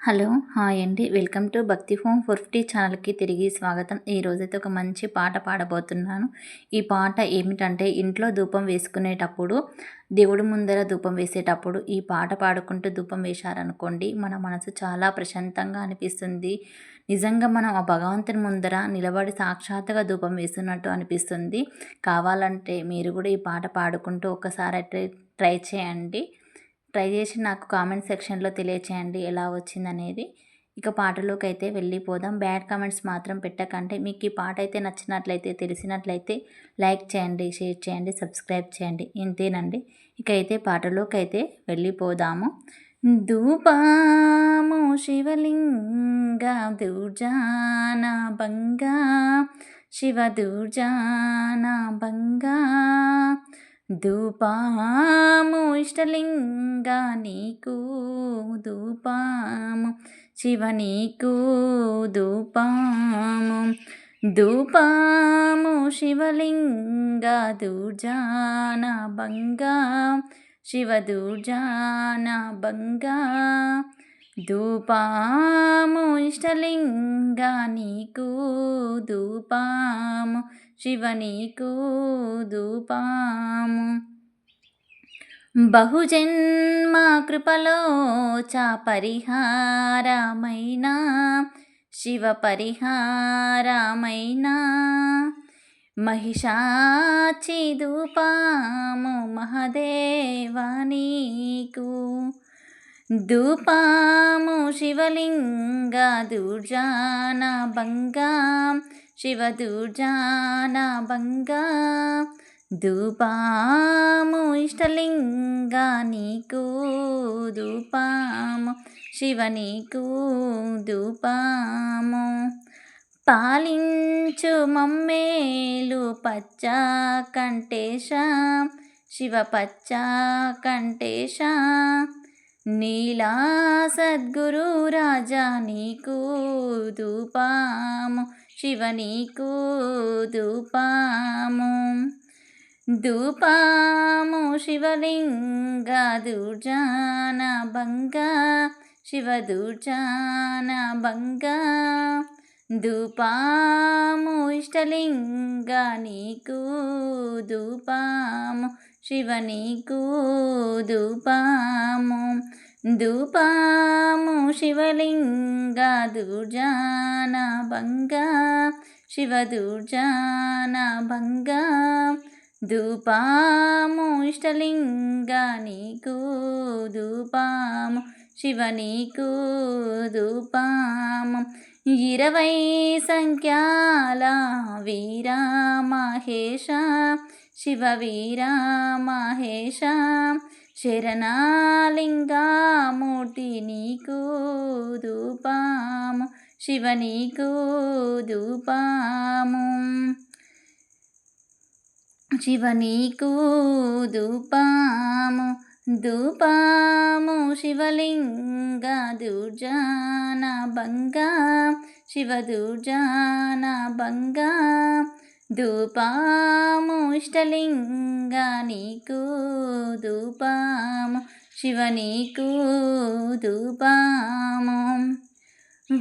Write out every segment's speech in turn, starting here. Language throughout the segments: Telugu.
హలో హాయ్ అండి. Welcome to Bhakti home fifty ఛానల్కి తిరిగి స్వాగతం. ఈరోజైతే ఒక మంచి పాట పాడబోతున్నాను. ఈ పాట ఏమిటంటే ఇంట్లో ధూపం వేసుకునేటప్పుడు దేవుడు ముందర ధూపం వేసేటప్పుడు ఈ పాట పాడుకుంటూ ధూపం వేశారనుకోండి మన మనసు చాలా ప్రశాంతంగా అనిపిస్తుంది. నిజంగా మనం ఆ భగవంతుని ముందర నిలబడి సాక్షాత్తుగా ధూపం వేస్తున్నట్టు అనిపిస్తుంది. కావాలంటే మీరు కూడా ఈ పాట పాడుకుంటూ ఒకసారి ట్రై చేయండి. ట్రై చేసి నాకు కామెంట్ సెక్షన్లో తెలియచేయండి ఎలా వచ్చిందనేది. ఇక పాటలోకి అయితే వెళ్ళిపోదాం. బ్యాడ్ కామెంట్స్ మాత్రం పెట్టకంటే మీకు ఈ పాట అయితే నచ్చినట్లయితే తెలిసినట్లయితే లైక్ చేయండి షేర్ చేయండి సబ్స్క్రైబ్ చేయండి. ఇంతేనండి. ఇక అయితే పాటలోకి అయితే వెళ్ళిపోదాము. ధూపాము శివలింగ దూర్జాన బంగా శివ దూర్జాన బంగా ధూపాము ఇష్టలింగా నీకు ధూపాము శివ నీకు ధూపాము. ధూపాము శివలింగ దూర్జాన బంగా శివ దూర్జాన బంగా ధూపాము ఇష్టలింగా నీకు ధూపాము శివనీకు దూపాము బహుజన్మ కృపలో చ పరిహారమైనా శివ పరిహారమైనా మహిషాచి దూపాము మహదేవానీకు దూపాము శివలింగ దుర్జాన భంగా శివ దుర్జాన భంగ ధూపాము ఇష్టలింగా నీకు ధూపాము శివ నీకు ధూపాము. పాలించు మమ్మేలు పచ్చ కంటేశ శివ పచ్చ కంటేశ. నీలా సద్గురు రాజా నీకు ధూపాము శివ నీకు ధూపాము ధూపాము శివలింగ దుర్జాన భంగ శివ దుర్జాన భంగా. ధూపాము ఇష్టలింగ నీకు ధూపాము శివ నీకు ధూపాము ధూపాము శివలింగ దుర్జాన భంగా శివ దుర్జాన భంగా. ధూపాము ఇష్టలింగ నీకు ధూపాము శివ నీకు ధూపాము ఇరవై సంఖ్యాల వీరా మహేష శివ వీరా మహేష శరణాలింగామూర్తి నీకు దూపాము శివ నీకు దూపాము శివ నీకు దూపాము ధూపాము శివలింగ దుర్జాన భంగా శివ దుర్జాన భంగా ధూపాముష్టలింగా నీకు ధూపాము శివ నీకు ధూపాము.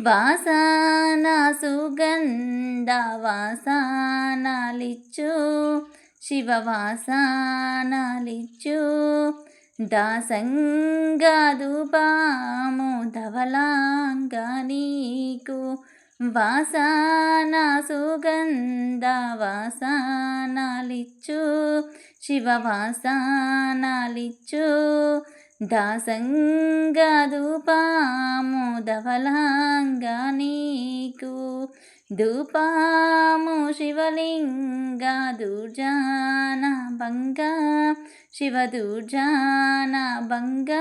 వాసన సుగంధ వాసనలిచ్చు శివ వాసనలిచ్చు. దాసంగా ధూపాము ధవలాంగా నీకు వాసన సుగంధ వాసనలిచ్చు శివ వాసనలిచ్చు దాసంగా ధూపాము ధవలాంగా నీకు ధూపాము శివలింగ దూర్జాన భంగ శివ దూర్జాన భంగ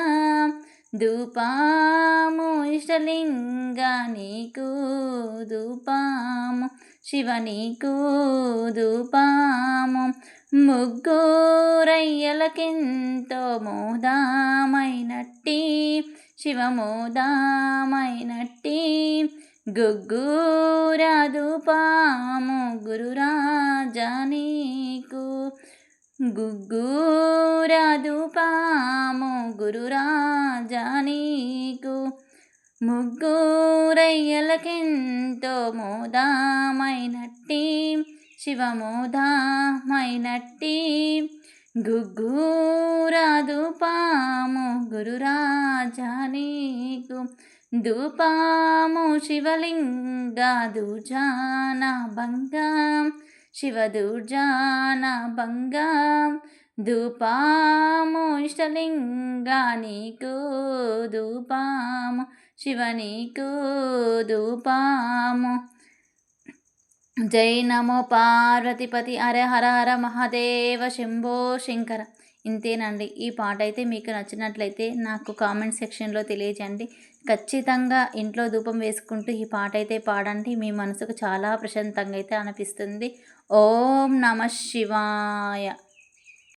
ధూపాము ఇష్టలింగ నీకు ధూపాము శివ నీకు ధూపాము ముగ్గురయ్యలకెంతో మోదామైనట్టి శివమోదామైనట్టి గుగ్గురా ధూపాము గురురాజా నీకు. గుగ్గురా పాము గురురాజా నీకు. ముగ్గురయ్యలకెంతో మోదామైనట్టి శివమోదామైనట్టి. గుగ్గురాదు పాము గురురాజా నీకు. దూపాము శివలింగ దూజాన భంగం శివ భంగం ధూపాము ఇష్టలింగ నీకు ధూపాము. శివనీకు ధూపాము జై నమో పార్వతిపతి అరే హర హర మహాదేవ శంభో శంకర. ఇంతేనండి. ఈ పాట అయితే మీకు నచ్చినట్లయితే నాకు కామెంట్ సెక్షన్లో తెలియజేయండి. ఖచ్చితంగా ఇంట్లో ధూపం వేసుకుంటూ ఈ పాట అయితే పాడండి. మీ మనసుకు చాలా ప్రశాంతంగా అయితే అనిపిస్తుంది. ఓం నమ శివాయ.